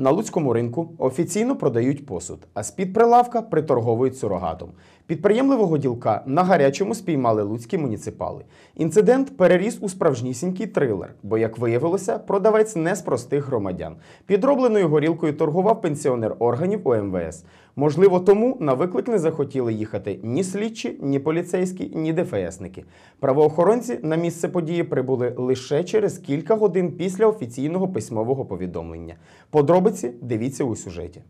На луцькому ринку офіційно продають посуд, а з-під прилавка приторговують сурогатом. Підприємливого ділка на гарячому спіймали луцькі муніципали. Інцидент переріс у справжнісінький трилер, бо, як виявилося, продавець не з простих громадян. Підробленою горілкою торгував пенсіонер органів УМВС. Можливо, тому на виклик не захотіли їхати ні слідчі, ні поліцейські, ні ДФСники. Правоохоронці на місце події прибули лише через кілька годин після офіційного письмового повідомлення. Подробиці дивіться у сюжеті.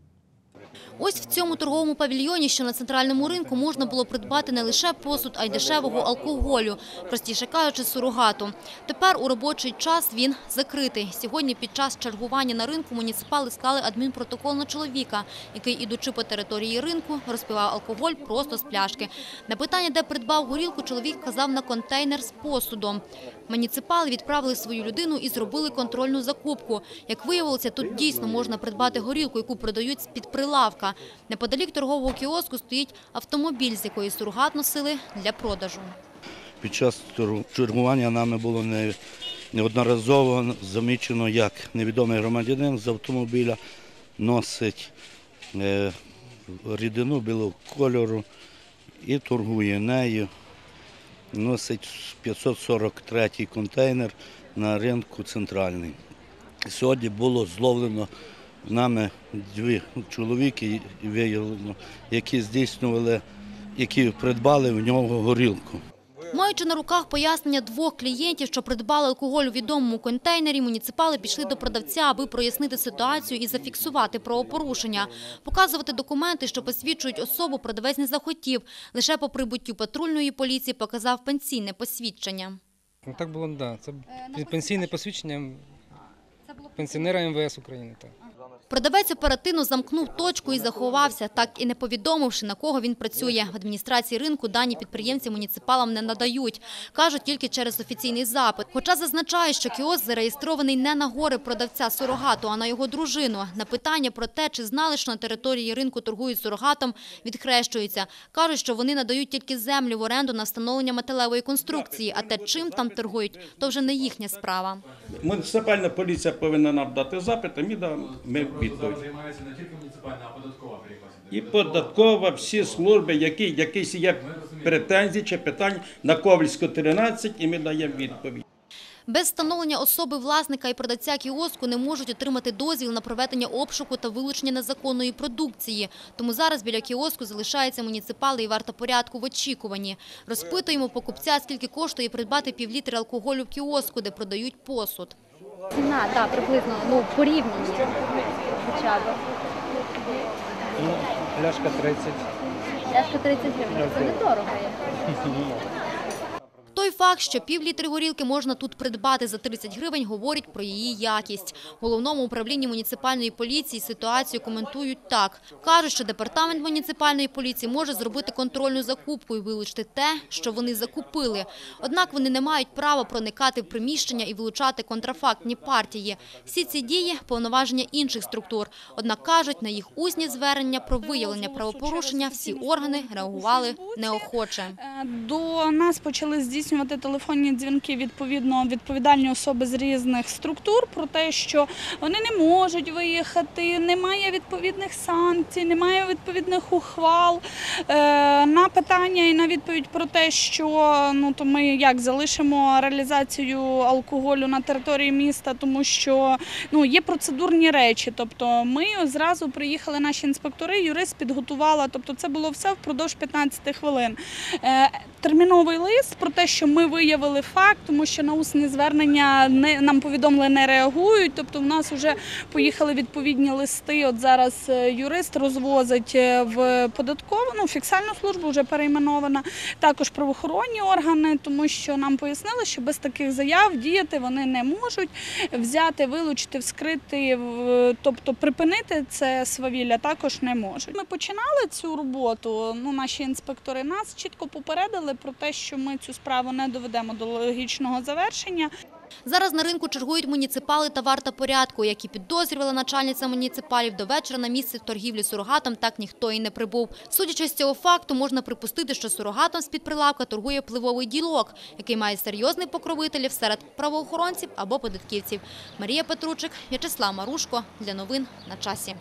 Ось в цьому торговому павільйоні, що на центральному ринку, можна було придбати не лише посуд, а й дешевого алкоголю, простіше кажучи, сурогату. Тепер у робочий час він закритий. Сьогодні під час чергування на ринку муніципали склали адмінпротокол на чоловіка, який, ідучи по території ринку, розпивав алкоголь просто з пляшки. На питання, де придбав горілку, чоловік казав на контейнер з посудом. Муніципали відправили свою людину і зробили контрольну закупку. Як виявилося, тут дійсно можна придбати горілку, яку продають з-під прилавка. Неподалік торгового кіоску стоїть автомобіль, з якої сургат носили для продажу. Під час чергування нами було не- неодноразово замічено, як невідомий громадянин з автомобіля носить е, рідину білого кольору і торгує нею. Носить 543-й контейнер на ринку центральний. Сьогодні було зловлено нами дві чоловіки, виявлено, які здійснювали, які придбали в нього горілку. Маючи на руках пояснення двох клієнтів, що придбали алкоголь у відомому контейнері, муніципали пішли до продавця, аби прояснити ситуацію і зафіксувати правопорушення. Показувати документи, що посвідчують особу, продавець не захотів. Лише по прибуттю патрульної поліції показав пенсійне посвідчення. Ну так було, да. Це пенсійне посвідчення пенсіонера МВС України. Так. Продавець оперативно замкнув точку і заховався, так і не повідомивши, на кого він працює. В адміністрації ринку дані підприємці муніципалам не надають. Кажуть, тільки через офіційний запит. Хоча зазначає, що кіоск зареєстрований не на гори продавця сурогату, а на його дружину. На питання про те, чи знали, що на території ринку торгують сурогатом, відхрещуються. Кажуть, що вони надають тільки землю в оренду на встановлення металевої конструкції, а те, чим там торгують, то вже не їхня справа. Муніципальна поліція повинна нам дати запит, а ми дамо ми відповідь. займається не тільки муніципальна, а податкова прикладі. І податкова, всі служби, які якісь є претензії чи питання на Ковальську 13, і ми даємо відповідь. Без встановлення особи власника і продавця кіоску не можуть отримати дозвіл на проведення обшуку та вилучення незаконної продукції. Тому зараз біля кіоску залишаються муніципали і варта порядку в очікуванні. Розпитуємо покупця, скільки коштує придбати півлітри алкоголю в кіоску, де продають посуд. Ціна, так, приблизно, ну, порівняні хоча б. Пляшка 30. Пляшка 30 гривень, це недорого є. Той факт, що півлітри горілки можна тут придбати за 30 гривень, говорить про її якість. В головному управлінні муніципальної поліції ситуацію коментують так. Кажуть, що департамент муніципальної поліції може зробити контрольну закупку і вилучити те, що вони закупили. Однак вони не мають права проникати в приміщення і вилучати контрафактні партії. Всі ці дії – повноваження інших структур. Однак кажуть, на їх усні звернення про виявлення правопорушення всі органи реагували неохоче. Е, До нас почали здійснювати телефонні дзвінки відповідно відповідальні особи з різних структур про те, що вони не можуть виїхати, немає відповідних санкцій, немає відповідних ухвал. Е, На питання і на відповідь про те, що ну то ми як залишимо реалізацію алкоголю на території міста, тому що ну є процедурні речі. Тобто ми зразу приїхали наші інспектори, юрист підготувала. Тобто, це було все впродовж 15 хвилин. Е, Терміновий лист про те, що ми виявили факт, тому що на усні звернення не нам повідомили не реагують. Тобто, в нас вже поїхали відповідні листи. От зараз е, юрист розвозить е, в податкову, ну фіксальну службу вже перейменована, також правоохоронні органи, тому що нам пояснили, що без таких заяв діяти вони не можуть взяти, вилучити, вскрити, тобто припинити це свавілля також не можуть. Ми починали цю роботу. Ну, наші інспектори нас чітко попередили про те, що ми цю справу не доведемо до логічного завершення. Зараз на ринку чергують муніципали та варта порядку. Як і підозрювала начальниця муніципалів, до вечора на місце торгівлі сурогатом так ніхто і не прибув. Судячи з цього факту, можна припустити, що сурогатом з-під прилавка торгує впливовий ділок, який має серйозних покровителів серед правоохоронців або податківців. Марія Петручик, В'ячеслав Марушко. Для новин на часі.